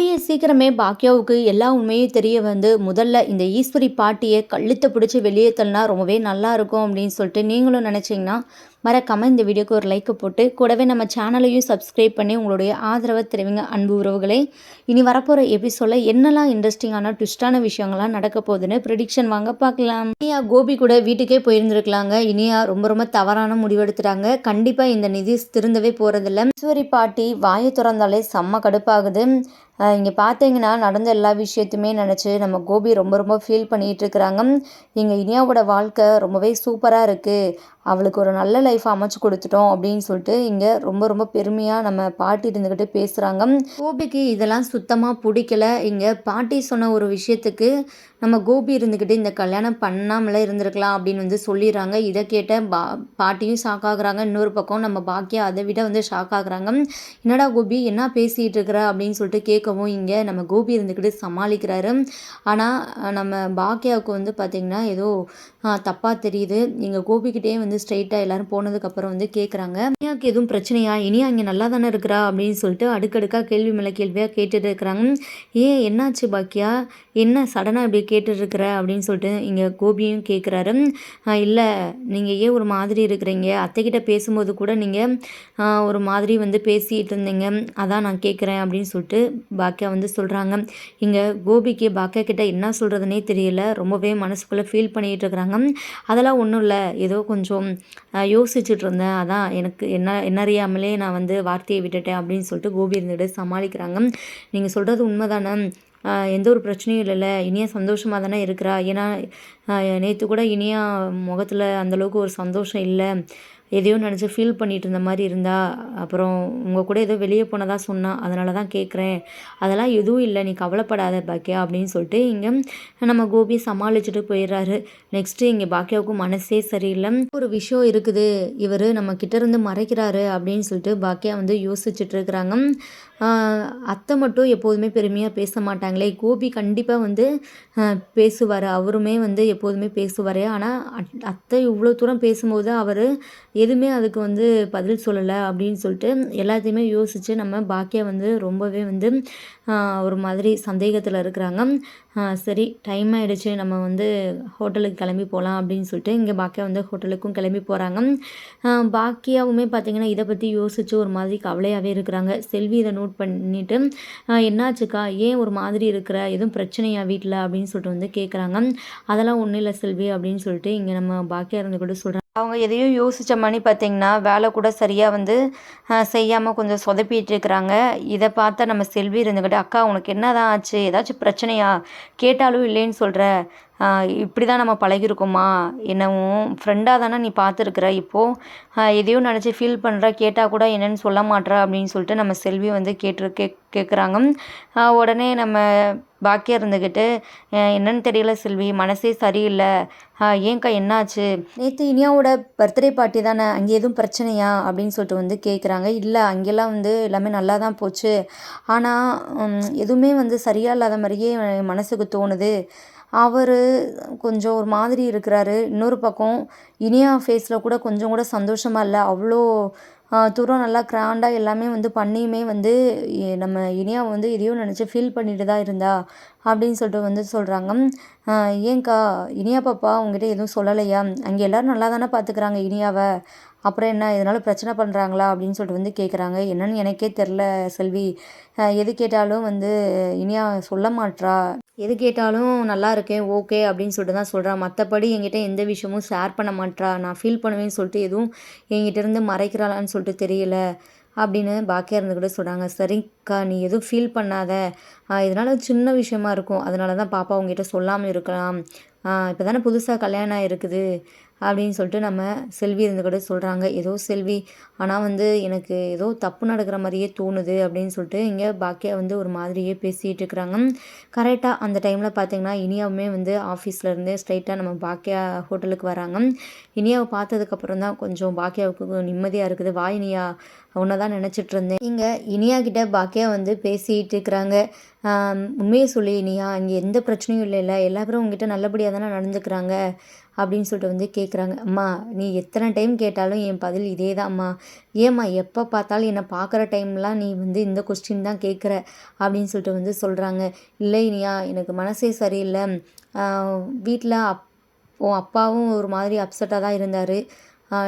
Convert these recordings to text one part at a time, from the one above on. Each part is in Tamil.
கூடிய சீக்கிரமே பாக்யாவுக்கு எல்லா உண்மையும் தெரிய வந்து முதல்ல இந்த ஈஸ்வரி பாட்டியை கழுத்தை பிடிச்சி வெளியே தள்ளினா ரொம்பவே நல்லா இருக்கும் அப்படின்னு சொல்லிட்டு நீங்களும் நினச்சிங்கன்னா மறக்காமல் இந்த வீடியோக்கு ஒரு லைக்கை போட்டு கூடவே நம்ம சேனலையும் சப்ஸ்கிரைப் பண்ணி உங்களுடைய ஆதரவை தெரிவிங்க அன்பு உறவுகளே. இனி வரப்போகிற எபிசோடில் என்னெல்லாம் இன்ட்ரெஸ்டிங்கான ட்விஸ்டான விஷயங்கள்லாம் நடக்க போகுதுன்னு ப்ரிடிக்ஷன் வாங்க பார்க்கலாம். இனியா கோபி கூட வீட்டுக்கே போயிருந்திருக்கலாங்க. இனியா ரொம்ப ரொம்ப தவறான முடிவெடுத்துட்டாங்க கண்டிப்பாக இந்த நிதி திருந்தவே போகிறதில்ல ஈஸ்வரி பாட்டி வாயை திறந்தாலே செம்ம கடுப்பாகுது. இங்கே பார்த்தீங்கன்னா நடந்த எல்லா விஷயத்தையுமே நினச்சி நம்ம கோபி ரொம்ப ரொம்ப ஃபீல் பண்ணிகிட்டு இருக்கிறாங்க. எங்கள் இனியாவோட வாழ்க்கை ரொம்பவே சூப்பராக இருக்குது அவளுக்கு ஒரு நல்ல லைஃப் அமைச்சு கொடுத்துட்டோம் அப்படின்னு சொல்லிட்டு இங்கே ரொம்ப ரொம்ப பெருமையாக நம்ம பாட்டி இருந்துக்கிட்டு பேசுகிறாங்க கோபிக்கு இதெல்லாம் சுத்தமாக பிடிக்கல. இங்கே பாட்டி சொன்ன ஒரு விஷயத்துக்கு நம்ம கோபி இருந்துக்கிட்டு இந்த கல்யாணம் பண்ணாமலே இருந்திருக்கலாம் அப்படின்னு வந்து சொல்லிடுறாங்க. இதை கேட்ட பா பாட்டியும் ஷாக் ஆகுறாங்க. இன்னொரு பக்கம் நம்ம பாக்கியா அதை விட வந்து ஷாக் ஆகுறாங்க. என்னடா கோபி என்ன பேசிகிட்டு இருக்கிற அப்படின்னு சொல்லிட்டு கேட்கவும் இங்கே நம்ம கோபி இருந்துக்கிட்டு சமாளிக்கிறாரு. ஆனால் நம்ம பாக்கியாவுக்கு வந்து பார்த்திங்கன்னா ஏதோ தப்பாக தெரியுது. எங்கள் கோபிக்கிட்டே வந்து ஸ்ட்ரெயிட்டாக எல்லோரும் போனதுக்கப்புறம் வந்து கேட்குறாங்க இனியாவுக்கு எதுவும் பிரச்சனையா? இனியா இங்கே நல்லா தானே இருக்கிறா? அப்படின்னு சொல்லிட்டு அடுக்கடுக்காக கேள்வி மேலே கேள்வியாக கேட்டுட்டு இருக்கிறாங்க. ஏன் என்னாச்சு பாக்கியா? என்ன சடனாக இப்படி கேட்டுட்ருக்குற அப்படின்னு சொல்லிட்டு இங்கே கோபியும் கேட்குறாரு இல்லை. நீங்கள் ஏன் ஒரு மாதிரி இருக்கிறீங்க? அத்தைக்கிட்ட பேசும்போது கூட நீங்கள் ஒரு மாதிரி வந்து பேசிகிட்டு இருந்தீங்க. அதான் நான் கேட்குறேன் அப்படின்னு சொல்லிட்டு பாக்கியா வந்து சொல்கிறாங்க இங்கே கோபிக்கு பாக்கியா கிட்ட என்ன சொல்கிறதுனே தெரியல. ரொம்பவே மனசுக்குள்ளே ஃபீல் பண்ணிகிட்டு இருக்கிறாங்க. அதெல்லாம் ஒன்றும் இல்லை. ஏதோ கொஞ்சம் யோசிச்சுட்டு இருந்தேன் அதான் எனக்கு என்ன என்ன அறியாமலே நான் வந்து வார்த்தையை விட்டுட்டேன் அப்படின்னு சொல்லிட்டு கோபி இருந்துட்டு சமாளிக்கிறாங்க. நீங்கள் சொல்கிறது உண்மைதானே? எந்த ஒரு பிரச்சனையும் இல்லைல்ல. இனியா சந்தோஷமாக தானே இருக்கிறா? ஏன்னா நேற்று கூட இனியா முகத்தில் அந்தளவுக்கு ஒரு சந்தோஷம் இல்லை. எதையோ நினச்சி ஃபீல் பண்ணிகிட்டு இருந்த மாதிரி இருந்தா அப்புறம் உங்கள் கூட ஏதோ வெளியே போனதாக சொன்னால் அதனால தான் கேட்குறேன் அதெல்லாம் எதுவும் இல்லை நீ கவலைப்படாத பாக்கியா அப்படின்னு சொல்லிட்டு இங்கே நம்ம கோபி சமாளிச்சுட்டு போயிடுறாரு. நெக்ஸ்ட்டு இங்கே பாக்கியாவுக்கும் மனசே சரியில்லை. ஒரு விஷயம் இருக்குது இவர் நம்ம கிட்டேருந்து மறைக்கிறாரு அப்படின்னு சொல்லிட்டு பாக்கியா வந்து யோசிச்சுட்டு இருக்கிறாங்க. அத்தை மட்டும் எப்போதுமே பெருமையாக பேச மாட்டாங்களே. கோபி கண்டிப்பாக வந்து பேசுவார். அவருமே வந்து எப்போதுமே பேசுவார். ஆனால் அத்தை இவ்வளோ தூரம் பேசும்போது அவர் எதுவுமே அதுக்கு வந்து பதில் சொல்லலை அப்படின்னு சொல்லிட்டு எல்லாத்தையுமே யோசித்து நம்ம பாக்கியா வந்து ரொம்பவே வந்து ஒரு மாதிரி சந்தேகத்தில் இருக்கிறாங்க. சரி டைம் ஆகிடுச்சு நம்ம வந்து ஹோட்டலுக்கு கிளம்பி போகலாம் அப்படின்னு சொல்லிட்டு இங்கே பாக்கியா வந்து ஹோட்டலுக்கும் கிளம்பி போகிறாங்க பாக்கியாவுமே பார்த்திங்கன்னா இதை பற்றி யோசித்து ஒரு மாதிரி கவலையாகவே இருக்கிறாங்க. செல்வி இதை நோட் பண்ணிவிட்டு என்னாச்சுக்கா? ஏன் ஒரு மாதிரி இருக்கிற? எதுவும் பிரச்சனையா வீட்டில் அப்படின்னு சொல்லிட்டு வந்து கேட்குறாங்க அதெல்லாம் ஒன்றும் இல்லை செல்வி அப்படின்னு சொல்லிட்டு இங்கே நம்ம பாக்கியா இருந்து கூட சொல்கிறாங்க அவங்க எதையும் யோசித்த மணி பார்த்திங்கன்னா வேலை கூட சரியாக வந்து செய்யாமல் கொஞ்சம் சொதப்பிட்டு இருக்கிறாங்க. இதை பார்த்தா நம்ம செல்வி இருந்துக்கிட்டு அக்கா உனக்கு என்ன தான் ஆச்சு? ஏதாச்சும் பிரச்சனையா? கேட்டாலும் இல்லைன்னு சொல்கிற இப்படி தான் நம்ம பழகிருக்கோமா என்னவும் ஃப்ரெண்டாக தானே நீ பார்த்துருக்குற? இப்போது எதையோ நினச்சி ஃபீல் பண்ணுற கேட்டால் கூட என்னென்னு சொல்ல மாட்ற அப்படின்னு சொல்லிட்டு நம்ம செல்வி வந்து கேட்டு கே கேட்குறாங்க உடனே நம்ம பாக்கியா இருந்துக்கிட்டு என்னன்னு தெரியல செல்வி மனசே சரியில்லை. ஏன்க்கா என்னாச்சு? நேற்று இனியாவோட பர்த்டே பார்ட்டி தானே அங்கே எதுவும் பிரச்சனையா? அப்படின்னு சொல்லிட்டு வந்து கேட்குறாங்க இல்லை அங்கெல்லாம் வந்து எல்லாமே நல்லா தான் போச்சு ஆனால் எதுவுமே வந்து சரியாக இல்லாத மாதிரியே மனசுக்கு தோணுது. அவர் கொஞ்சம் ஒரு மாதிரி இருக்கிறாரு. இன்னொரு பக்கம் இனியா ஃபேஸில் கூட கொஞ்சம் கூட சந்தோஷமாக இல்லை. அவ்வளோ தூரம் நல்லா கிராண்டாக எல்லாமே வந்து பண்ணியுமே வந்து நம்ம இனியா வந்து எதையோ நினச்சி ஃபீல் பண்ணிட்டு தான் இருந்தா அப்படின்னு சொல்லிட்டு வந்து சொல்கிறாங்க ஏன்க்கா இனியா பாப்பா உங்ககிட்ட எதுவும் சொல்லலையா? அங்கே எல்லோரும் நல்லா தானே பார்த்துக்குறாங்க இனியாவை. அப்புறம் என்ன இதனால் பிரச்சனை பண்ணுறாங்களா அப்படின்னு சொல்லிட்டு வந்து கேட்குறாங்க என்னன்னு எனக்கே தெரில செல்வி. எது கேட்டாலும் வந்து இனியா சொல்ல மாட்றா. எது கேட்டாலும் நல்லா இருக்கேன் ஓகே அப்படின்னு சொல்லிட்டு தான் சொல்கிறான் மற்றபடி என்கிட்ட எந்த விஷயமும் ஷேர் பண்ண மாட்றா. நான் ஃபீல் பண்ணுவேன்னு சொல்லிட்டு எதுவும் என்கிட்ட இருந்து மறைக்கிறாளான்னு சொல்லிட்டு தெரியல அப்படின்னு பாக்கியா இருந்துக்கிட்டு சொல்கிறாங்க சரிக்கா நீ எதுவும் ஃபீல் பண்ணாத. இதனால் சின்ன விஷயமா இருக்கும். அதனால தான் பாப்பா உங்ககிட்ட சொல்லாமல் இருக்கலாம். இப்போ தானே புதுசாக கல்யாணம் ஆகிருக்குது அப்படின்னு சொல்லிட்டு நம்ம செல்வி இருந்து கூட சொல்கிறாங்க ஏதோ செல்வி ஆனால் வந்து எனக்கு ஏதோ தப்பு நடக்கிற மாதிரியே தோணுது அப்படின்னு சொல்லிட்டு இங்கே பாக்கியா வந்து ஒரு மாதிரியே பேசிகிட்டு இருக்கிறாங்க. கரெக்டாக அந்த டைமில் பார்த்தீங்கன்னா இனியாவுமே வந்து ஆஃபீஸ்லேருந்து ஸ்ட்ரைட்டாக நம்ம பாக்கியா ஹோட்டலுக்கு வராங்க. இனியாவை பார்த்ததுக்கப்புறம் தான் கொஞ்சம் பாக்கியாவுக்கு நிம்மதியாக இருக்குது. வா இனியா உன்னை தான் நினச்சிட்டு இருந்தேன். இங்கே இனியா கிட்ட பாக்கியா வந்து பேசிகிட்டு இருக்கிறாங்க. உண்மையை சொல்லி இனியா இங்கே எந்த பிரச்சனையும் இல்லைல்ல எல்லா பேரும் உங்ககிட்ட நல்லபடியாக தானே நடந்துக்கிறாங்க அப்படின்னு சொல்லிட்டு வந்து கேட்குறாங்க அம்மா நீ எத்தனை டைம் கேட்டாலும் என் பதில் இதே தான்ம்மா ஏம்மா எப்போ பார்த்தாலும் என்னை பார்க்குற டைம்லாம் நீ வந்து இந்த கொஸ்டின் தான் கேட்குற அப்படின்னு சொல்லிட்டு வந்து சொல்கிறாங்க இல்லை இனியா எனக்கு மனசே சரியில்லை. வீட்டில் அப் உன் அப்பாவும் ஒரு மாதிரி அப்செட்டாக தான் இருந்தார்.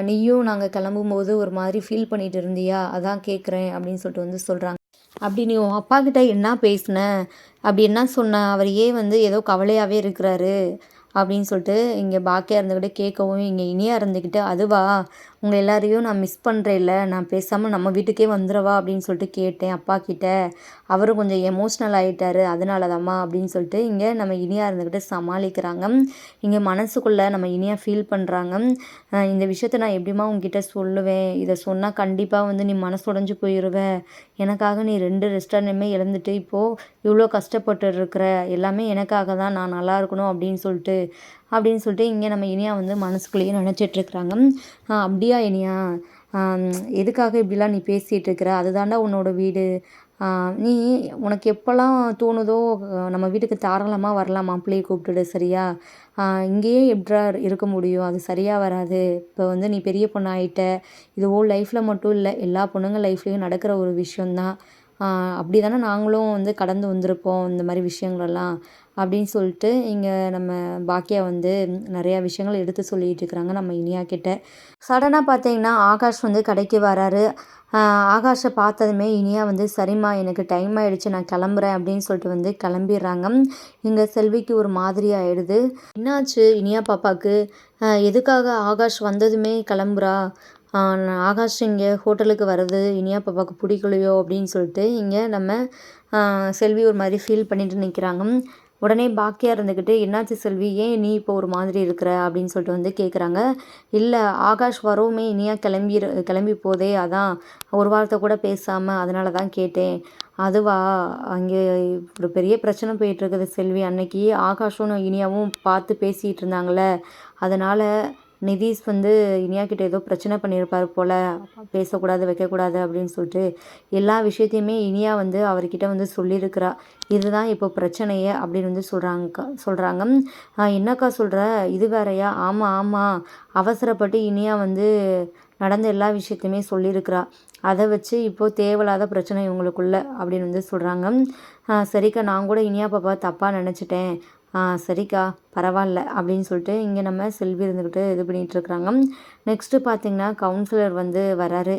நீயும் நாங்கள் கிளம்பும்போது ஒரு மாதிரி ஃபீல் பண்ணிட்டு இருந்தியா? அதான் கேட்குறேன் அப்படின்னு சொல்லிட்டு வந்து சொல்கிறாங்க அப்படி நீ உன் அப்பா கிட்ட என்ன பேசின? அப்படி என்ன சொன்ன? அவர் ஏன் வந்து ஏதோ கவலையாகவே இருக்கிறாரு? அப்படின்னு சொல்லிட்டு இங்கே பாக்கியா இருந்துக்கிட்டு கேட்கவும் இங்கே இனியா இருந்துக்கிட்டு அதுவா? உங்கள் எல்லாரையும் நான் மிஸ் பண்ணுறேன்ல நான் பேசாமல் நம்ம வீட்டுக்கே வந்துடவா அப்படின்னு சொல்லிட்டு கேட்டேன் அப்பா கிட்ட. அவரும் கொஞ்சம் எமோஷ்னல் ஆகிட்டார் அதனால தாம்மா அப்படின்னு சொல்லிட்டு இங்கே நம்ம இனியாக இருந்துக்கிட்டு சமாளிக்கிறாங்க. இங்கே மனசுக்குள்ளே நம்ம இனியாக ஃபீல் பண்ணுறாங்க இந்த விஷயத்த நான் எப்படிமா உங்ககிட்ட சொல்லுவேன்? இதை சொன்னால் கண்டிப்பாக வந்து நீ மனசு உடஞ்சி போயிடுவ எனக்காக நீ ரெண்டு ரெஸ்டாரண்ட்டுமே இழந்துட்டு இப்போது இவ்வளோ கஷ்டப்பட்டு இருக்கிற எல்லாமே எனக்காக தான் நான் நல்லா இருக்கணும் அப்படின்னு சொல்லிட்டு அப்படின்னு சொல்லிட்டு இங்கே நம்ம இனியா வந்து மனசுக்குள்ளேயே நினச்சிட்ருக்குறாங்க. அப்படியா இனியா? எதுக்காக இப்படிலாம் நீ பேசிகிட்டு இருக்கிற அதுதாண்டா உன்னோட வீடு. நீ உனக்கு எப்போல்லாம் தோணுதோ நம்ம வீட்டுக்கு தாராளமாக வரலாம் மாப்பிள்ளையை கூப்பிட்டுடு சரியா? இங்கேயே எப்படா இருக்க முடியும்? அது சரியாக வராது. இப்போ வந்து நீ பெரிய பொண்ணு ஆகிட்ட இது ஓ லைஃப்பில் மட்டும் இல்லை எல்லா பொண்ணுங்க லைஃப்லேயும் நடக்கிற ஒரு விஷயந்தான் அப்படி தானே நாங்களும் வந்து கடந்து வந்திருப்போம் இந்த மாதிரி விஷயங்களெல்லாம். அப்படின்னு சொல்லிட்டு இங்கே நம்ம பாக்கியா வந்து நிறையா விஷயங்கள் எடுத்து சொல்லிகிட்டு இருக்கிறாங்க நம்ம இனியா கிட்ட. சடனாக பார்த்தீங்கன்னா ஆகாஷ் வந்து கடைக்கு வராரு. ஆகாஷை பார்த்ததுமே இனியா வந்து சரிம்மா எனக்கு டைம் ஆகிடுச்சு நான் கிளம்புறேன் அப்படின்னு சொல்லிட்டு வந்து கிளம்பிடுறாங்க. இங்கே செல்விக்கு ஒரு மாதிரி ஆகிடுது என்னாச்சு இனியா பாப்பாவுக்கு எதுக்காக ஆகாஷ் வந்ததுமே கிளம்புறா? ஆகாஷ் இங்கே ஹோட்டலுக்கு வர்றது இனியா பாப்பாவுக்கு பிடிக்கலையோ அப்படின்னு சொல்லிட்டு இங்கே நம்ம செல்வி ஒரு மாதிரி ஃபீல் பண்ணிட்டு நிற்கிறாங்க உடனே பாக்கியா இருந்துக்கிட்டு என்னாச்சு செல்வி? ஏன் நீ இப்போ ஒரு மாதிரி இருக்கிற? அப்படின்னு சொல்லிட்டு வந்து கேட்குறாங்க இல்லை ஆகாஷ் வரவுமே இனியாக கிளம்பி கிளம்பி போதே அதான் ஒரு வாரத்தை கூட பேசாமல் அதனால தான் கேட்டேன். அதுவா? அங்கே ஒரு பெரிய பிரச்சனை போயிட்டுருக்குது செல்வி. அன்னைக்கு ஆகாஷும் இனியாவும் பார்த்து பேசிகிட்டு இருந்தாங்களே அதனால் நிதிஷ் வந்து இனியா கிட்ட ஏதோ பிரச்சனை பண்ணியிருப்பார் போல் பேசக்கூடாது வைக்கக்கூடாது அப்படின்னு சொல்லிட்டு எல்லா விஷயத்தையுமே இனியா வந்து அவர்கிட்ட வந்து சொல்லியிருக்கிறா. இதுதான் இப்போ பிரச்சனையே அப்படின்னு வந்து சொல்கிறாங்க சொல்கிறாங்க என்னக்கா சொல்கிற இது வேறயா? ஆமாம் ஆமாம் அவசரப்பட்டு இனியா வந்து நடந்த எல்லா விஷயத்தையுமே சொல்லியிருக்கிறா. அதை வச்சு இப்போது தேவையில்லாத பிரச்சனை இவங்களுக்குள்ள அப்படின்னு வந்து சொல்கிறாங்க சரிக்கா நான் கூட இனியா பாப்பா தப்பாக நினச்சிட்டேன். சரிக்கா பரவாயில்ல அப்படின்னு சொல்லிட்டு இங்கே நம்ம செல்வி இருந்துக்கிட்டு இது பண்ணிகிட்ருக்குறாங்க நெக்ஸ்ட்டு பார்த்தீங்கன்னா கவுன்சிலர் வந்து வராரு.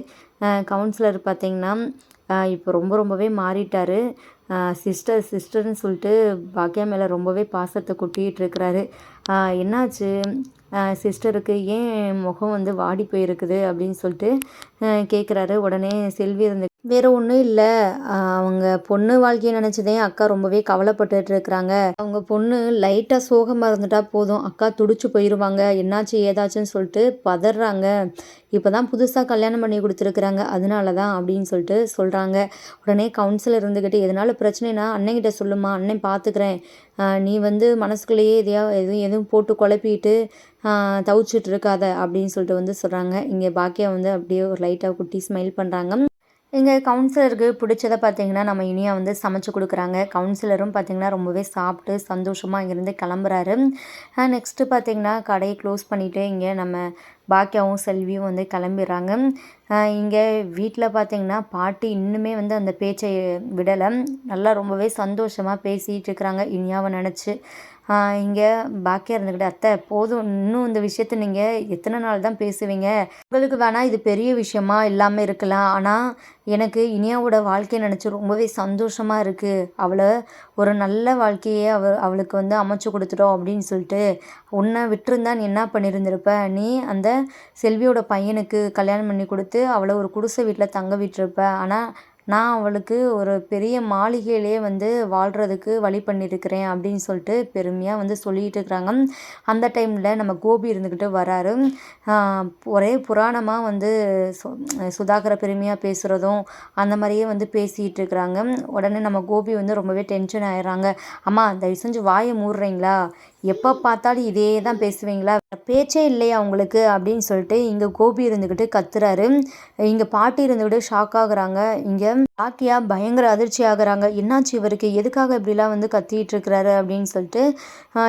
கவுன்சிலர் பார்த்திங்கன்னா இப்போ ரொம்ப ரொம்பவே மாறிட்டார். சிஸ்டர் சிஸ்டர்னு சொல்லிட்டு பாக்கியா மேலே ரொம்பவே பாசத்தை கொட்டிகிட்டு இருக்கிறாரு. என்னாச்சு? சிஸ்டருக்கு ஏன் முகம் வந்து வாடி போயிருக்குது அப்படின்னு சொல்லிட்டு கேட்குறாரு உடனே செல்வி இருந்து வேற ஒன்றும் இல்லை. அவங்க பொண்ணு வாழ்க்கையை நினச்சதே அக்கா ரொம்பவே கவலைப்பட்டுட்டு இருக்கிறாங்க. அவங்க பொண்ணு லைட்டாக சோகமாக இருந்துட்டா போதும். அக்கா துடிச்சு போயிடுவாங்க என்னாச்சு ஏதாச்சுன்னு சொல்லிட்டு பதறாங்க. இப்போ தான் புதுசாக கல்யாணம் பண்ணி கொடுத்துருக்குறாங்க. அதனால தான் அப்படின்னு சொல்லிட்டு சொல்கிறாங்க உடனே கவுன்சிலர் இருந்துக்கிட்டு எதனால பிரச்சனைனா அண்ணன்கிட்ட சொல்லுமா அண்ணன் பார்த்துக்கிறேன் நீ வந்து மனசுக்குள்ளேயே எதையா எதுவும் எதுவும் போட்டு குழப்பிட்டு தவிச்சிட்டு இருக்காத. அப்படின்னு சொல்லிட்டு வந்து சொல்கிறாங்க இங்கே பாக்கியா வந்து அப்படியே ஒரு லைட்டாக குட்டி ஸ்மைல் பண்ணுறாங்க எங்கள் கவுன்சிலருக்கு பிடிச்சத பார்த்தீங்கன்னா நம்ம இனியா வந்து சமைச்சு கொடுக்குறாங்க. கவுன்சிலரும் பார்த்தீங்கன்னா ரொம்பவே சாப்பிட்டு சந்தோஷமாக இங்கேருந்து கிளம்புறாரு. நெக்ஸ்ட்டு பார்த்தீங்கன்னா கடையை க்ளோஸ் பண்ணிவிட்டு இங்கே நம்ம பாக்கியாவும் செல்வியும் வந்து கிளம்பிடுறாங்க. இங்கே வீட்டில் பார்த்தீங்கன்னா பாட்டி இன்னுமே வந்து அந்த பேச்சை விடலை. நல்லா ரொம்பவே சந்தோஷமாக பேசிகிட்டு இருக்கிறாங்க. இனியாவை நினச்சி. இங்கே பாக்கியா இருந்துக்கிட்டு அத்தை போதும். இன்னும் இந்த விஷயத்த நீங்கள் எத்தனை நாள் தான் பேசுவீங்க? உங்களுக்கு வேணால் இது பெரிய விஷயமா இல்லாமல் இருக்கலாம். ஆனால் எனக்கு இனியாவோட வாழ்க்கையை நினச்சி ரொம்பவே சந்தோஷமாக இருக்குது அவளை ஒரு நல்ல வாழ்க்கையே அவ அவளுக்கு வந்து அமைச்சு கொடுத்துட்டோம் அப்படின்னு சொல்லிட்டு உன்னை விட்டுருந்தா நீ என்ன பண்ணியிருந்திருப்ப நீ அந்த செல்வியோட பையனுக்கு கல்யாணம் பண்ணி கொடுத்து அவளை ஒரு குடிசை வீட்டில் தங்க விட்டிருப்பேன். ஆனால் நான் அவளுக்கு ஒரு பெரிய மாளிகையிலே வந்து வாழ்கிறதுக்கு வழி பண்ணியிருக்கிறேன் அப்படின்னு சொல்லிட்டு பெருமையாக வந்து சொல்லிகிட்டு இருக்கிறாங்க அந்த டைமில் நம்ம கோபி இருந்துக்கிட்டு வராரு. ஒரே புராணமாக வந்து சு சுதாகரை பெருமையாக பேசுகிறதும் அந்த மாதிரியே வந்து பேசிகிட்டு இருக்கிறாங்க உடனே நம்ம கோபி வந்து ரொம்பவே டென்ஷன் ஆயிடுறாங்க. அம்மா தயவு செஞ்சு வாயை மூடுறீங்களா? எப்போ பார்த்தாலும் இதே தான் பேசுவீங்களா? பேச்சே இல்லையா உங்களுக்கு? அப்படின்னு சொல்லிட்டு இங்கே கோபி இருந்துக்கிட்டு கத்துறாரு. இங்கே பாட்டி இருந்துக்கிட்டு ஷாக் ஆகுறாங்க. இங்கே பாக்கியா பயங்கர அதிர்ச்சி ஆகுறாங்க. என்னாச்சு இவருக்கு? எதுக்காக இப்படிலாம் வந்து கத்திட்டு இருக்கிறாரு? அப்படின்னு சொல்லிட்டு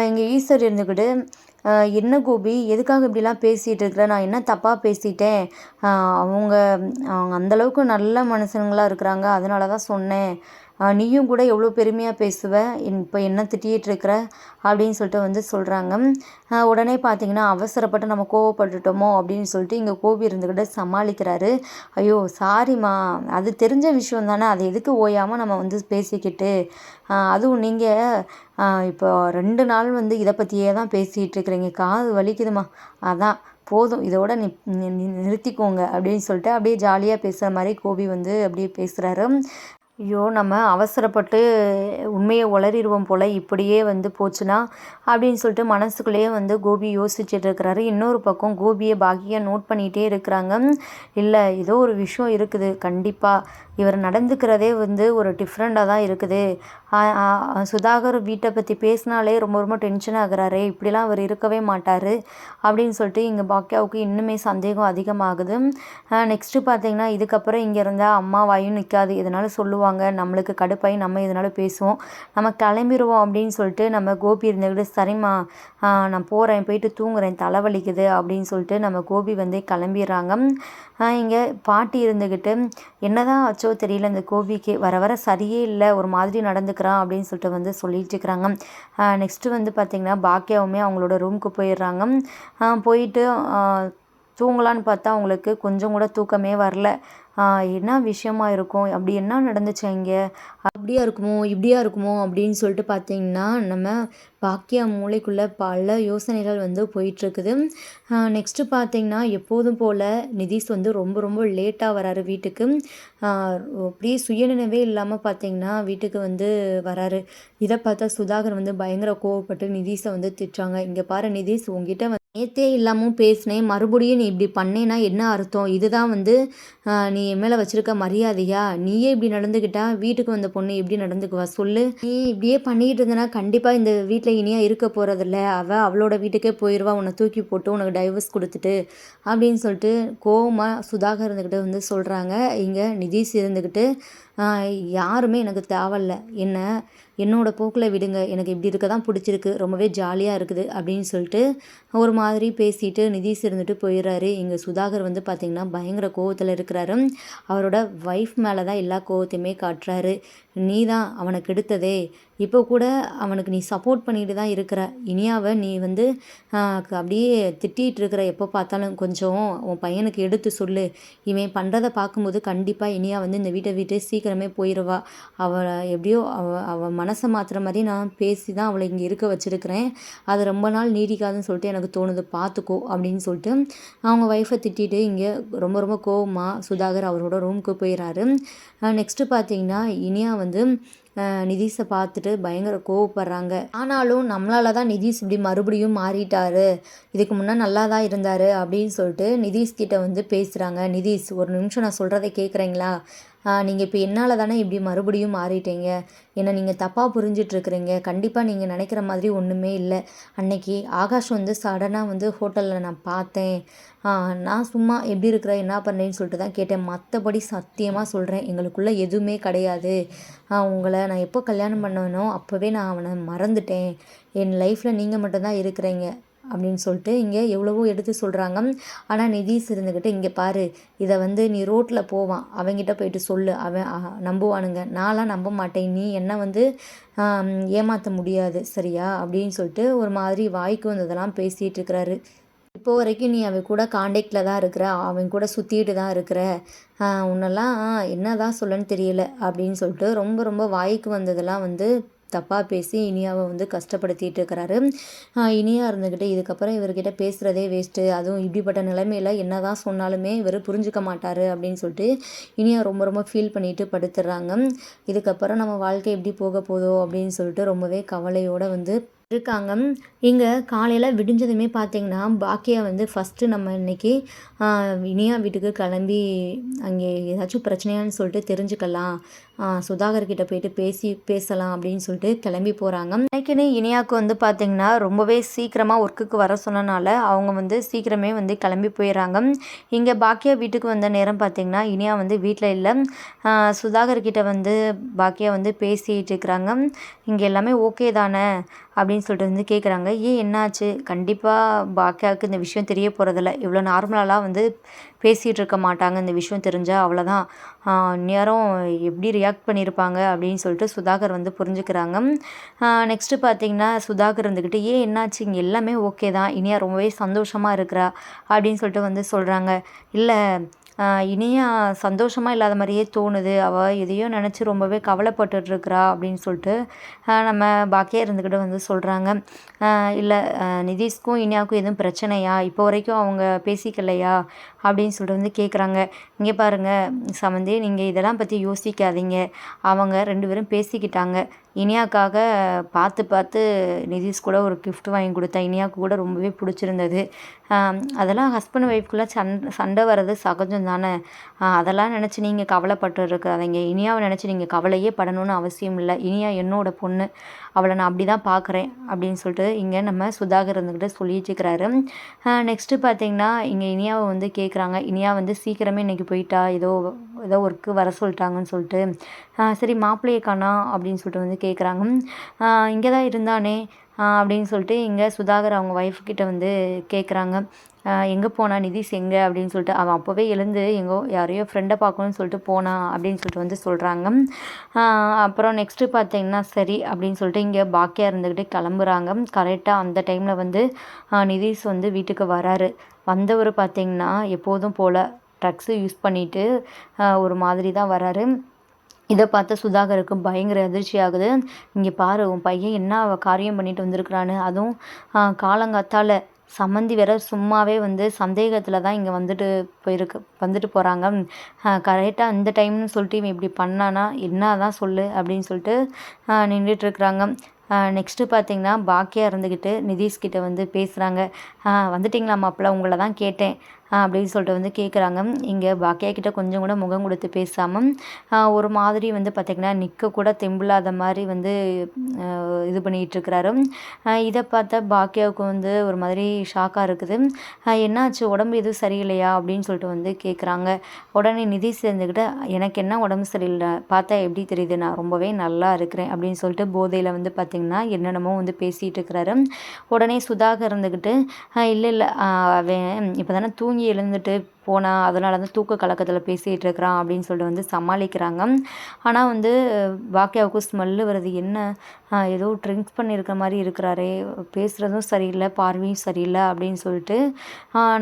எங்கள் ஈஸ்வர் இருந்துக்கிட்டு என்ன கோபி? எதுக்காக இப்படிலாம் பேசிகிட்டு இருக்கிற? நான் என்ன தப்பாக பேசிட்டேன்? அவங்க அவங்க அந்தளவுக்கு நல்ல மனுஷனுங்களாக இருக்கிறாங்க. அதனால தான் சொன்னேன். நீயும் கூட எவ்வளோ பெருமையாக பேசுவ? இப்போ என்ன திட்டிகிட்டு இருக்கிற? அப்படின்னு சொல்லிட்டு வந்து சொல்கிறாங்க உடனே பார்த்தீங்கன்னா அவசரப்பட்டு நம்ம கோவப்பட்டுட்டோமோ? அப்படின்னு சொல்லிட்டு இங்கே கோபி இருந்துக்கிட்ட சமாளிக்கிறாரு. ஐயோ சாரிம்மா. அது தெரிஞ்ச விஷயம் தானே. அதை எதுக்கு ஓயாமல் நம்ம வந்து பேசிக்கிட்டு? அதுவும் நீங்கள் இப்போ ரெண்டு நாள் வந்து இதை பற்றியே தான் பேசிகிட்டு இருக்கிறீங்க. காது வலிக்குதுமா அதான் போதும். இதோட நி நிறுத்திக்கோங்க. அப்படின்னு சொல்லிட்டு அப்படியே ஜாலியாக பேசுகிற மாதிரி கோபி வந்து அப்படியே பேசுகிறாரு ஐயோ நம்ம அவசரப்பட்டு உண்மையை உளறிடுவோம் போல் இப்படியே வந்து போச்சுன்னா அப்படின்னு சொல்லிட்டு மனசுக்குள்ளேயே வந்து கோபி யோசிச்சுட்டு இருக்கிறாரு. இன்னொரு பக்கம் கோபியை பாக்கியாக நோட் பண்ணிகிட்டே இருக்கிறாங்க. இல்லை ஏதோ ஒரு விஷயம் இருக்குது. கண்டிப்பாக இவர் நடந்துக்கிறதே வந்து ஒரு டிஃப்ரெண்ட்டாக தான் இருக்குது. சுதாகர் வீட்டை பற்றி பேசினாலே ரொம்ப ரொம்ப டென்ஷன் ஆகுறாரு. இப்படிலாம் அவர் இருக்கவே மாட்டார் அப்படின்னு சொல்லிட்டு இங்கே பாக்கியாவுக்கு இன்னுமே சந்தேகம் அதிகமாகுது. நெக்ஸ்ட்டு பார்த்தீங்கன்னா இதுக்கப்புறம் இங்கே இருந்தால் அம்மா வாயும் நிற்காது இதனால் சொல்லுவாங்க நம்மளுக்கு கடுப்பாய் நம்ம இதனால் பேசுவோம். நம்ம கிளம்பிடுவோம் அப்படின்னு சொல்லிட்டு நம்ம கோபி இருந்துக்கிட்டு சரிம்மா நான் போகிறேன் போயிட்டு தூங்குறேன் தலைவலிக்குது அப்படின்னு சொல்லிட்டு நம்ம கோபி வந்து கிளம்பிடுறாங்க. இங்கே பாட்டி இருந்துக்கிட்டு என்னதான் ஆச்சோ தெரியல இந்த கோபிக்கு. வர வர சரியே இல்லை. ஒரு மாதிரி பார்க்குறான் அப்படின்னு சொல்லிட்டு வந்து சொல்லிட்டு இருக்கிறாங்க. நெக்ஸ்ட்டு வந்து பார்த்திங்கன்னா பாக்கியாவுமே அவங்களோட ரூமுக்கு போயிடுறாங்க. போயிட்டு தூங்கலான்னு பார்த்தா அவங்களுக்கு கொஞ்சம் கூட தூக்கமே வரல. என்ன விஷயமா இருக்கும்? அப்படி என்ன நடந்துச்சு இங்கே அப்படியா இருக்குமோ? இப்படியா இருக்குமோ? அப்படின்னு சொல்லிட்டு பார்த்தீங்கன்னா நம்ம பாக்கியா மூளைக்குள்ளே பல யோசனைகள் வந்து போயிட்டுருக்குது நெக்ஸ்ட்டு பார்த்தீங்கன்னா எப்போதும் போல் நிதிஷ் வந்து ரொம்ப ரொம்ப லேட்டாக வராரு வீட்டுக்கு. அப்படியே சுயநினைவே இல்லாமல் பார்த்தீங்கன்னா வீட்டுக்கு வந்து வராரு. இதை பார்த்தா சுதாகர் வந்து பயங்கர கோவப்பட்டு நிதிஷை வந்து திட்டுறாங்க. இங்கே பாரு நிதிஷ் உங்ககிட்ட வந்து நேத்தே இல்லாமல் பேசினேன். மறுபடியும் நீ இப்படி பண்ணேன்னா என்ன அர்த்தம்? இதுதான் வந்து நீ என் மேலே வச்சுருக்க மரியாதையா? நீயே இப்படி நடந்துக்கிட்டா வீட்டுக்கு வந்த பொண்ணு எப்படி நடந்துக்குவா? சொல்லு. நீ இப்படியே பண்ணிக்கிட்டு இருந்தனா கண்டிப்பாக இந்த வீட்டில் இனியாக இருக்க போகிறதில்ல அவள் அவளோட வீட்டுக்கே போயிடுவா உன்னை தூக்கி போட்டு உனக்கு டைவர்ஸ் கொடுத்துட்டு அப்படின்னு சொல்லிட்டு கோவமாக சுதாகர் இருந்துக்கிட்டு வந்து சொல்கிறாங்க இங்கே நிதிஷ் இருந்துக்கிட்டு யாருமே எனக்கு தேவையில்ல. என்ன என்னோடய போக்கில் விடுங்க எனக்கு இப்படி இருக்க தான் பிடிச்சிருக்கு ரொம்பவே ஜாலியாக இருக்குது அப்படின்னு சொல்லிட்டு ஒரு மாதிரி பேசிட்டு நிதிஷ் இருந்துட்டு போயிடுறாரு. இங்கே சுதாகர் வந்து பார்த்திங்கன்னா பயங்கர கோவத்தில் இருக்கிறாரு. அவரோட ஒய்ஃப் மேலே தான் எல்லா கோவத்தையுமே காட்டுறாரு. நீ தான் அவனுக்கு எடுத்ததே இப்போ கூட அவனுக்கு நீ சப்போர்ட் பண்ணிட்டு தான் இருக்கிற. இனியாவை நீ வந்து அப்படியே திட்டிகிட்டு இருக்கிற. எப்போ பார்த்தாலும் கொஞ்சம் உன் பையனுக்கு எடுத்து சொல்லு. இவன் பண்ணுறதை பார்க்கும்போது கண்டிப்பாக இனியா வந்து இந்த வீட்டை விட்டு சீக்கிரமே போயிடுவா அவளை எப்படியோ அவ அவள் மனசை மாற்றுற மாதிரி நான் பேசி தான் அவளை இங்கே இருக்க வச்சுருக்கிறேன். அது ரொம்ப நாள் நீடிக்காதுன்னு சொல்லிட்டு எனக்கு தோணுது பார்த்துக்கோ அப்படின்னு சொல்லிட்டு அவங்க ஒய்ஃபை திட்டிட்டு இங்கே ரொம்ப ரொம்ப கோவமாக சுதாகர் அவரோட ரூமுக்கு போயிடுறாரு நெக்ஸ்ட்டு பார்த்தீங்கன்னா இனியா வந்து நிதிஷை பார்த்துட்டு பயங்கர கோவப்படுறாங்க. ஆனாலும் நம்மளால தான் நிதிஷ் இப்படி மறுபடியும் மாறிட்டாரு. இதுக்கு முன்னே நல்லா தான் இருந்தார் அப்படின்னு சொல்லிட்டு நிதிஷ் கிட்ட வந்து பேசுகிறாங்க நிதிஷ் ஒரு நிமிஷம் நான் சொல்கிறத கேட்குறீங்களா நீங்கள் இப்போ என்னால் தானே இப்படி மறுபடியும் மாறிட்டீங்க? என்னை நீங்கள் தப்பாக புரிஞ்சிட்ருக்குறீங்க. கண்டிப்பாக நீங்கள் நினைக்கிற மாதிரி ஒன்றுமே இல்லை. அன்னைக்கு ஆகாஷ் வந்து சடனாக வந்து ஹோட்டலில் நான் பார்த்தேன். நான் சும்மா எப்படி இருக்கிற என்ன பண்ணுறேன்னு சொல்லிட்டு தான் கேட்டேன். மற்றபடி சத்தியமாக சொல்கிறேன் எங்களுக்குள்ளே எதுவுமே கிடையாது. உங்களை நான் எப்போ கல்யாணம் பண்ணனோ அப்போவே நான் அவனை மறந்துட்டேன். என் லைஃப்பில் நீங்கள் மட்டும்தான் இருக்கிறீங்க. அப்படின்னு சொல்லிட்டு இங்கே எவ்வளவோ எடுத்து சொல்கிறாங்க ஆனால் நிதிஷ் இருந்துக்கிட்டு இங்கே பாரு இதை வந்து நீ ரோட்டில் போவான். அவங்கிட்ட போயிட்டு சொல்லு. அவன் நம்புவானுங்க. நான்லாம் நம்ப மாட்டேன். நீ என்ன வந்து ஏமாற்ற முடியாது. சரியா? அப்படின்னு சொல்லிட்டு ஒரு மாதிரி வாய்க்கு வந்ததெல்லாம் பேசிகிட்டு இருக்கிறாரு. இப்போ வரைக்கும் நீ அவன் கூட காண்டாக்டில் தான் இருக்கிற. அவன் கூட சுற்றிட்டு தான் இருக்கிற. உன்னெல்லாம் என்ன தான் சொல்லன்னு தெரியல. அப்படின்னு சொல்லிட்டு ரொம்ப ரொம்ப வாய்க்கு வந்ததெல்லாம் வந்து தப்பாக பேசி இனியாவை வந்து கஷ்டப்படுத்திட்டு இருக்கிறாரு. இனியா இருந்துக்கிட்டு இதுக்கப்புறம் இவர்கிட்ட பேசுகிறதே வேஸ்ட்டு அதுவும் இப்படிப்பட்ட நிலைமையில் என்ன தான் சொன்னாலுமே இவர் புரிஞ்சுக்க மாட்டார் அப்படின்னு சொல்லிட்டு இனியா ரொம்ப ரொம்ப ஃபீல் பண்ணிட்டு படுத்துடுறாங்க இதுக்கப்புறம் நம்ம வாழ்க்கை எப்படி போக போதோ அப்படின்னு சொல்லிட்டு ரொம்பவே கவலையோடு வந்து இருக்காங்க. இங்கே காலையில் விடிஞ்சதுமே பார்த்தீங்கன்னா பாக்கியா வந்து ஃபஸ்ட்டு நம்ம இன்றைக்கி இனியா வீட்டுக்கு கிளம்பி அங்கே ஏதாச்சும் பிரச்சனையான்னு சொல்லிட்டு தெரிஞ்சுக்கலாம். சுதாகர்கிட்ட போயிட்டு பேசி பேசலாம் அப்படின்னு சொல்லிட்டு கிளம்பி போகிறாங்க அன்னைக்குன்னு இனியாவுக்கு வந்து பார்த்திங்கன்னா ரொம்பவே சீக்கிரமாக ஒர்க்குக்கு வர சொன்னனால அவங்க வந்து சீக்கிரமே வந்து கிளம்பி போயிடுறாங்க. இங்கே பாக்கியா வீட்டுக்கு வந்த நேரம் பார்த்திங்கன்னா இனியா வந்து வீட்டில் இல்லை. சுதாகர்கிட்ட வந்து பாக்கியா வந்து பேசிகிட்டு இருக்கிறாங்க. இங்கே எல்லாமே ஓகே தானே அப்படின்னு சொல்லிட்டு வந்து கேட்குறாங்க ஏன் என்னாச்சு? கண்டிப்பாக பாக்கியாவுக்கு இந்த விஷயம் தெரிய போகிறதில்ல இவ்வளோ நார்மலாலாம் வந்து பேசிகிட்டு இருக்க மாட்டாங்க. இந்த விஷயம் தெரிஞ்சால் அவ்வளோதான் நேரம் எப்படி ரியாக்ட் பண்ணியிருப்பாங்க அப்படின்னு சொல்லிட்டு சுதாகர் வந்து புரிஞ்சுக்கிறாங்க. நெக்ஸ்ட்டு பார்த்தீங்கன்னா சுதாகர் இருந்துக்கிட்டு ஏன் என்னாச்சு? இங்கே எல்லாமே ஓகே தான். இனியா ரொம்பவே சந்தோஷமாக இருக்கிறா. அப்படின்னு சொல்லிட்டு வந்து சொல்கிறாங்க இல்லை இனியா சந்தோஷமாக இல்லாத மாதிரியே தோணுது. அவள் எதையோ நினச்சி ரொம்பவே கவலைப்பட்டுட்ருக்குறா அப்படின்னு சொல்லிட்டு நம்ம பாக்கியா இருந்துக்கிட்டு வந்து சொல்கிறாங்க இல்லை நிதிஷ்க்கும் இனியாவுக்கும் எதுவும் பிரச்சனையா? இப்போ வரைக்கும் அவங்க பேசிக்கலையா? அப்படின்னு சொல்லிட்டு வந்து கேட்குறாங்க இங்கே பாருங்கள் சமந்தி நீங்கள் இதெல்லாம் பற்றி யோசிக்காதீங்க. அவங்க ரெண்டு பேரும் பேசிக்கிட்டாங்க. இனியாக்காக பார்த்து பார்த்து நிதிஷ் கூட ஒரு கிஃப்ட் வாங்கி கொடுத்தேன் இனியாவுக்கு கூட ரொம்பவே பிடிச்சிருந்தது. அதெல்லாம் ஹஸ்பண்ட் ஒய்ஃப்குள்ளே சண்டை சண்டை வர்றது சகஜம் தானே? அதெல்லாம் நினச்சி நீங்கள் கவலைப்பட்டு இருக்காதீங்க இனியாவை நினச்சி நீங்கள் கவலையே படணும்னு அவசியம் இல்லை. இனியா என்னோட பொண்ணு. அவளை நான் அப்படி தான் பார்க்குறேன் அப்படின்னு சொல்லிட்டு இங்கே நம்ம சுதாகர் இருந்துக்கிட்ட சொல்லிட்டுருக்கிறாரு நெக்ஸ்ட்டு பார்த்தீங்கன்னா இங்கே இனியாவை வந்து கேட்குறாங்க இனியா வந்து சீக்கிரமே இன்றைக்கி போயிட்டா ஏதோ ஏதோ ஒர்க்கு வர சொல்லிட்டாங்கன்னு சொல்லிட்டு சரி மாப்பிள்ளையை காணா அப்படின்னு சொல்லிட்டு வந்து கேட்குறாங்க இங்கே தான் இருந்தானே அப்படின்னு சொல்லிட்டு இங்கே சுதாகர் அவங்க ஒய்ஃப்கிட்ட வந்து கேட்குறாங்க எங்கே போனா நிதிஷ் எங்கே? அப்படின்னு சொல்லிட்டு அவன் அப்போவே எழுந்து எங்கோ யாரையோ ஃப்ரெண்டை பார்க்கணுன்னு சொல்லிட்டு போனான் அப்படின்னு சொல்லிட்டு வந்து சொல்கிறாங்க அப்புறம் நெக்ஸ்ட்டு பார்த்தீங்கன்னா சரி அப்படின்னு சொல்லிட்டு இங்கே பாக்கியாக இருந்துக்கிட்டு கிளம்புறாங்க. கரெக்டாக அந்த டைமில் வந்து நிதிஷ் வந்து வீட்டுக்கு வராரு. வந்தவர் பார்த்தீங்கன்னா எப்போதும் போல் ட்ரக்ஸு யூஸ் பண்ணிவிட்டு ஒரு மாதிரி தான் வராரு. இதை பார்த்து சுதாகருக்கு பயங்கர அதிர்ச்சி ஆகுது. இங்கே பாரு உன் பையன் என்ன காரியம் பண்ணிட்டு வந்திருக்கிறான்னு? அதுவும் காலங்காத்தால் சம்மந்தி வேற சும்மாவே வந்து சந்தேகத்தில் தான் இங்கே வந்துட்டு போயிருக்கு வந்துட்டு போகிறாங்க கரெக்டாக இந்த டைம்னு சொல்லிட்டு இவன் இப்படி பண்ணானா என்ன தான் சொல்லு அப்படின்னு சொல்லிட்டு நின்றுட்டுருக்குறாங்க நெக்ஸ்ட்டு பார்த்தீங்கன்னா பாக்கியா இருந்துக்கிட்டு நிதிஷ்கிட்ட வந்து பேசுகிறாங்க வந்துட்டிங்களா மாப்பிள்ள? உங்களை தான் கேட்டேன். அப்படின்னு சொல்லிட்டு வந்து கேட்குறாங்க இங்கே பாக்கியா கிட்ட கொஞ்சம் கூட முகம் கொடுத்து பேசாமல் ஒரு மாதிரி வந்து பார்த்திங்கன்னா நிற்க கூட தெம்பில்லாத மாதிரி வந்து இது பண்ணிகிட்ருக்கிறாரு இதை பார்த்தா பாக்கியாவுக்கு வந்து ஒரு மாதிரி ஷாக்காக இருக்குது. என்னாச்சு? உடம்பு எதுவும் சரியில்லையா? அப்படின்னு சொல்லிட்டு வந்து கேட்குறாங்க உடனே நிதி சேர்ந்துக்கிட்டு எனக்கு என்ன உடம்பு சரியில்லை? பார்த்தா எப்படி தெரியுது? நான் ரொம்பவே நல்லா இருக்கிறேன். அப்படின்னு சொல்லிட்டு போதையில் வந்து பார்த்திங்கன்னா என்னென்னமோ வந்து பேசிகிட்டு இருக்கிறாரு. உடனே சுதாகர் இருந்துக்கிட்டு இல்லை இல்லை. அவன் இப்போ தானே தூங்கி தூங்கி எழுந்துட்டு போனால் அதனால தான் தூக்க கலக்கத்தில் பேசிகிட்டு இருக்கிறான் அப்படின்னு சொல்லிட்டு வந்து சமாளிக்கிறாங்க. ஆனால் வந்து பாக்கியாவுக்கும் ஸ்மெல்லு வருது. என்ன? ஏதோ ட்ரிங்க்ஸ் பண்ணியிருக்கிற மாதிரி இருக்கிறாரே. பேசுகிறதும் சரியில்லை பார்வையும் சரியில்லை அப்படின்னு சொல்லிட்டு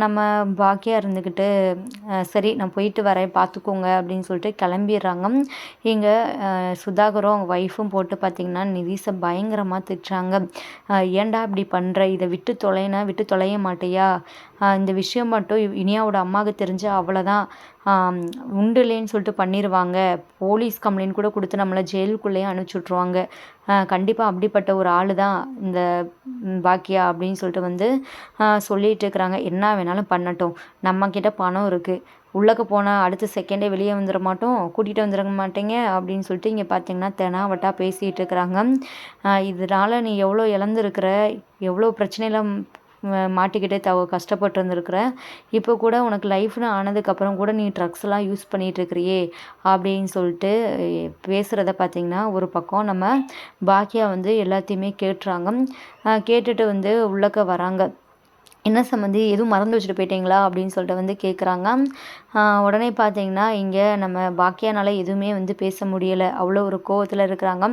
நம்ம பாக்கியா இருந்துக்கிட்டு சரி நான் போயிட்டு வரேன் பார்த்துக்கோங்க அப்படின்னு சொல்லிட்டு கிளம்பிடுறாங்க. இங்கே சுதாகரும் அவங்க ஒய்ஃபும் போட்டு பார்த்திங்கன்னா நிதிஷை பயங்கரமாக திட்டுறாங்க. ஏன்டா இப்படி பண்ணுற இதை விட்டு தொலைனா விட்டு தொலைய மாட்டேயா? இந்த விஷயம் மட்டும் இனியாவோட அம்மாவுக்கு தெரிஞ்சு அவ்வளோதான் உண்டுலேன்னு சொல்லிட்டு பண்ணிடுவாங்க போலீஸ் கம்ப்ளைண்ட் கூட கொடுத்து நம்மளை ஜெயிலுக்குள்ளேயே அனுப்பிச்சி கண்டிப்பாக அப்படிப்பட்ட ஒரு ஆள் தான் இந்த பாக்கியா அப்படின்னு சொல்லிட்டு வந்து சொல்லிகிட்டு இருக்கிறாங்க. என்ன வேணாலும் பண்ணட்டும். நம்மக்கிட்ட பணம் இருக்குது உள்ளக்க போனால் அடுத்த செகண்டே வெளியே வந்துட மாட்டோம். கூட்டிகிட்டு வந்துட மாட்டேங்க அப்படின்னு சொல்லிட்டு இங்கே பார்த்தீங்கன்னா தெனாவட்டா பேசிகிட்டு இருக்கிறாங்க. இதனால் நீ எவ்வளோ இழந்துருக்கிற? எவ்வளோ பிரச்சனையில் மாட்டிக்கிட்டே தவ கஷ்டப்பட்டு இருந்திருக்கிற இப்போ கூட உனக்கு லைஃப்னு ஆனதுக்கப்புறம் கூட நீ ட்ரக்ஸ்லாம் யூஸ் பண்ணிகிட்ருக்கிறியே அப்படின்னு சொல்லிட்டு பேசுகிறத பார்த்திங்கன்னா ஒரு பக்கம் நம்ம பாக்கியா வந்து எல்லாத்தையுமே கேட்டுறாங்க. கேட்டுட்டு வந்து உள்ளக்க வராங்க. என்ன சம்மந்தி எதுவும் மறந்து வச்சுட்டு போயிட்டீங்களா? அப்படின்னு சொல்லிட்டு வந்து கேட்குறாங்க உடனே பார்த்தீங்கன்னா இங்கே நம்ம பாக்கியானால் எதுவுமே வந்து பேச முடியலை. அவ்வளோ ஒரு கோவத்தில் இருக்கிறாங்க.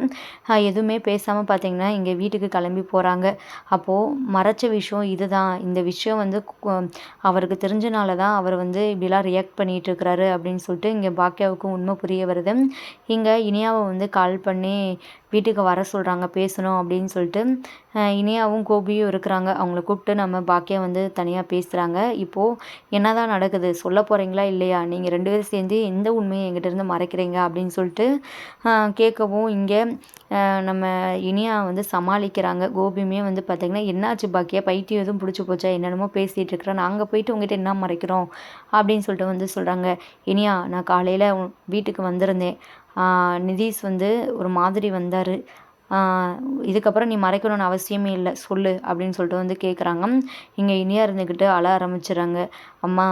எதுவுமே பேசாமல் பார்த்தீங்கன்னா இங்கே வீட்டுக்கு கிளம்பி போகிறாங்க அப்போது மறைச்ச விஷயம் இதுதான். இந்த விஷயம் வந்து அவருக்கு தெரிஞ்சனால தான் அவர் வந்து இப்படிலாம் ரியாக்ட் பண்ணிகிட்டு இருக்கிறாரு அப்படின்னு சொல்லிட்டு இங்கே பாக்கியாவுக்கும் உண்மை புரிய வருது. இங்கே இனியாவை வந்து கால் பண்ணி வீட்டுக்கு வர சொல்கிறாங்க பேசணும் அப்படின்னு சொல்லிட்டு இனியாவும் கோபியும் இருக்கிறாங்க. அவங்கள கூப்பிட்டு நம்ம பாக்கியா வந்து தனியாக பேசுகிறாங்க இப்போது என்ன தான் நடக்குது? சொல்ல போகிறீங்களா இல்லையா? நீங்கள் ரெண்டு பேரும் சேர்ந்து எந்த உண்மையை எங்கிட்ட இருந்து மறைக்கிறீங்க? அப்படின்னு சொல்லிட்டு கேட்கவும் இங்கே நம்ம இனியா வந்து சமாளிக்கிறாங்க. கோபியுமே வந்து பார்த்திங்கன்னா என்னாச்சு பாக்கியா? பைத்தியம் எதுவும் பிடிச்சி போச்சா? என்னென்னமோ பேசிகிட்டு இருக்கிறோம் நாங்கள் போயிட்டு உங்ககிட்ட என்ன மறைக்கிறோம்? அப்படின்னு சொல்லிட்டு வந்து சொல்கிறாங்க இனியா நான் காலையில் வீட்டுக்கு வந்திருந்தேன். நிதிஷ் வந்து ஒரு மாதிரி வந்தார். இதுக்கப்புறம் நீ மறைக்கணும்னு அவசியமே இல்லை சொல்லு அப்படின்னு சொல்லிட்டு வந்து கேட்குறாங்க இங்கே இனியா இருந்துக்கிட்டு அழ ஆரம்பிச்சிடுறாங்க அம்மா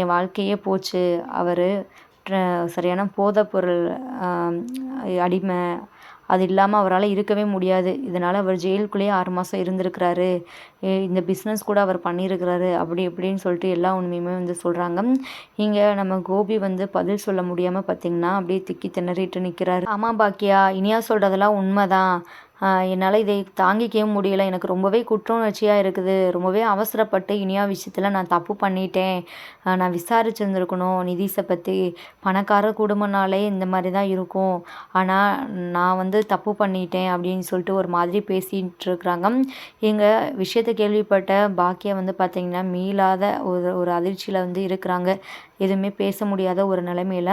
என் வாழ்க்கையே போச்சு. அவர் சரியான போதைப் பொருள் அடிமை அது இல்லாமல் அவரால் இருக்கவே முடியாது. இதனால் அவர் ஜெயிலுக்குள்ளேயே ஆறு மாதம் இருந்திருக்கிறாரு. இந்த பிஸ்னஸ் கூட அவர் பண்ணியிருக்கிறாரு அப்படி இப்படின்னு சொல்லிட்டு எல்லா உண்மையுமே வந்து சொல்கிறாங்க இங்கே நம்ம கோபி வந்து பதில் சொல்ல முடியாமல் பார்த்திங்கன்னா அப்படியே திக்கி திணறிட்டு நிற்கிறாரு ஆமாம் பாக்கியா இனியா சொல்கிறதெல்லாம் உண்மைதான். என்னால் இதை தாங்கிக்கவே முடியலை. எனக்கு ரொம்பவே குற்ற உணர்ச்சியாக இருக்குது. ரொம்பவே அவசரப்பட்டு இனியா விஷயத்தில் நான் தப்பு பண்ணிட்டேன். நான் விசாரிச்சிருந்துருக்கணும். நிதிஷை பற்றி பணக்கார குடும்பம்னாலே இந்த மாதிரி தான் இருக்கும். ஆனால் நான் வந்து தப்பு பண்ணிட்டேன் அப்படின்னு சொல்லிட்டு ஒரு மாதிரி பேசிகிட்டு இருக்கிறாங்க. எங்கள் விஷயத்தை கேள்விப்பட்ட பாக்கியா வந்து பார்த்திங்கன்னா மீளாத ஒரு ஒரு அதிர்ச்சியில் வந்து இருக்கிறாங்க. எதுவுமே பேச முடியாத ஒரு நிலைமையில.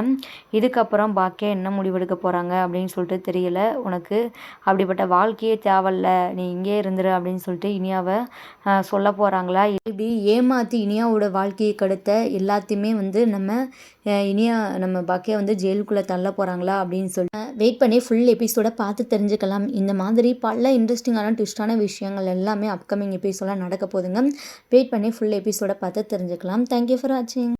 இதுக்கப்புறம் பாக்கியா என்ன முடிவெடுக்க போகிறாங்க அப்படின்னு சொல்லிட்டு தெரியல. உனக்கு அப்படிப்பட்ட வாழ்க்கையே தேவையில்ல. நீ இங்கே இருந்துரு அப்படின்னு சொல்லிட்டு இனியாவை சொல்ல போகிறாங்களா இப்படி ஏமாற்றி இனியாவோட வாழ்க்கையை கெடுத்த எல்லாத்தையுமே வந்து நம்ம இனியா நம்ம பாக்கியா வந்து ஜெயிலுக்குள்ளே தள்ள போகிறாங்களா அப்படின்னு சொல்லிட்டு வெயிட் பண்ணி ஃபுல் எபிசோட பார்த்து தெரிஞ்சுக்கலாம். இந்த மாதிரி பல இன்ட்ரெஸ்டிங்கான ட்விஸ்டான விஷயங்கள் எல்லாமே அப்கமிங் எபிசோட நடக்க போதுங்க வெயிட் பண்ணி ஃபுல் எபிசோட பார்த்து தெரிஞ்சுக்கலாம். தேங்க்யூ ஃபார் வாட்சிங்